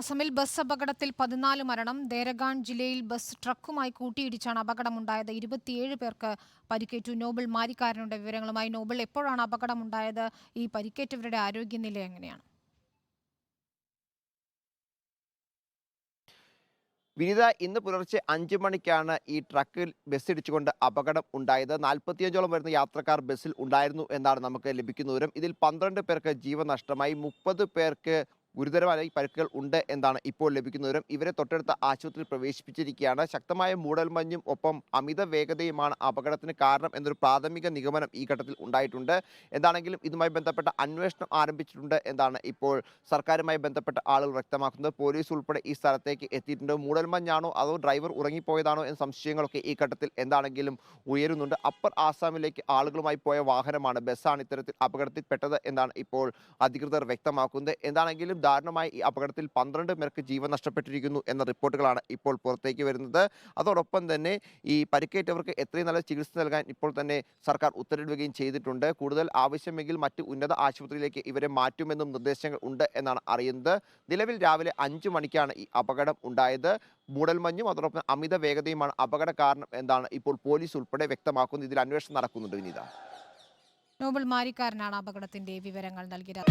അസമിൽ ബസ് അപകടത്തിൽ പതിനാല് മരണം. ദേരഗാൻ ജില്ലയിൽ ബസ് ട്രക്കുമായി കൂട്ടിയിടിച്ചാണ് അപകടമുണ്ടായത്. ഇരുപത്തിയേഴ് പേർക്ക് പരിക്കേറ്റു. നോബിൾ മാരിക്കാരനുടെ വിവരങ്ങളുമായി നോബിൾ എപ്പോഴാണ് അപകടമുണ്ടായത്? ഈ പരിക്കേറ്റവരുടെ ആരോഗ്യനില എങ്ങനെയാണ്? വിനിത ഇന്ന് പുലർച്ചെ അഞ്ച് മണിക്കാണ് ഈ ട്രക്കിൽ ബസ് ഇടിച്ചുകൊണ്ട് അപകടം ഉണ്ടായത്. നാൽപ്പത്തിയഞ്ചോളം വരുന്ന യാത്രക്കാർ ബസ്സിൽ ഉണ്ടായിരുന്നു എന്നാണ് നമുക്ക് ലഭിക്കുന്ന വിവരം. ഇതിൽ പന്ത്രണ്ട് പേർക്ക് ജീവനഷ്ടമായി. മുപ്പത് പേർക്ക് ഗുരുതരമായ പരിക്കുകൾ ഉണ്ട് എന്നാണ് ഇപ്പോൾ ലഭിക്കുന്ന വിവരം. ഇവരെ തൊട്ടടുത്ത ആശുപത്രിയിൽ പ്രവേശിപ്പിച്ചിരിക്കുകയാണ്. ശക്തമായ മൂടൽമഞ്ഞും ഒപ്പം അമിത വേഗതയുമാണ് അപകടത്തിന് കാരണം എന്നൊരു പ്രാഥമിക നിഗമനം ഈ ഘട്ടത്തിൽ ഉണ്ടായിട്ടുണ്ട്. എന്താണെങ്കിലും ഇതുമായി ബന്ധപ്പെട്ട അന്വേഷണം ആരംഭിച്ചിട്ടുണ്ട് എന്നാണ് ഇപ്പോൾ സർക്കാരുമായി ബന്ധപ്പെട്ട ആളുകൾ വ്യക്തമാക്കുന്നത്. പോലീസ് ഉൾപ്പെടെ ഈ സ്ഥലത്തേക്ക് എത്തിയിട്ടുണ്ട്. മൂടൽമഞ്ഞാണോ അതോ ഡ്രൈവർ ഉറങ്ങിപ്പോയതാണോ എന്ന സംശയങ്ങളൊക്കെ ഈ ഘട്ടത്തിൽ എന്താണെങ്കിലും ഉയരുന്നുണ്ട്. അപ്പർ ആസാമിലേക്ക് ആളുകളുമായി പോയ വാഹനമാണ് ബസ്സാണ് ഇത്തരത്തിൽ അപകടത്തിൽപ്പെട്ടത് എന്നാണ് ഇപ്പോൾ അധികൃതർ വ്യക്തമാക്കുന്നത്. എന്താണെങ്കിലും ദാരുണമായി ഈ അപകടത്തിൽ പന്ത്രണ്ട് പേർക്ക് ജീവൻ നഷ്ടപ്പെട്ടിരിക്കുന്നു എന്ന റിപ്പോർട്ടുകളാണ് ഇപ്പോൾ പുറത്തേക്ക് വരുന്നത്. അതോടൊപ്പം തന്നെ ഈ പരിക്കേറ്റവർക്ക് എത്രയും നല്ല ചികിത്സ നൽകാൻ ഇപ്പോൾ തന്നെ സർക്കാർ ഉത്തരവിടുകയും ചെയ്തിട്ടുണ്ട്. കൂടുതൽ ആവശ്യമെങ്കിൽ മറ്റ് ഉന്നത ആശുപത്രിയിലേക്ക് ഇവരെ മാറ്റുമെന്നും നിർദ്ദേശങ്ങൾ ഉണ്ട് എന്നാണ് അറിയുന്നത്. നിലവിൽ രാവിലെ അഞ്ചു മണിക്കാണ് ഈ അപകടം ഉണ്ടായത്. മൂടൽമഞ്ഞും അതോടൊപ്പം അമിത വേഗതയുമാണ് അപകട കാരണം എന്താണ് ഇപ്പോൾ പോലീസ് ഉൾപ്പെടെ വ്യക്തമാക്കുന്നത്. ഇതിൽ അന്വേഷണം നടക്കുന്നുണ്ട് വിനീത. നോബൽ മാരിക്കാരനാണ് അപകടത്തിന്റെ വിവരങ്ങൾ നൽകിയത്.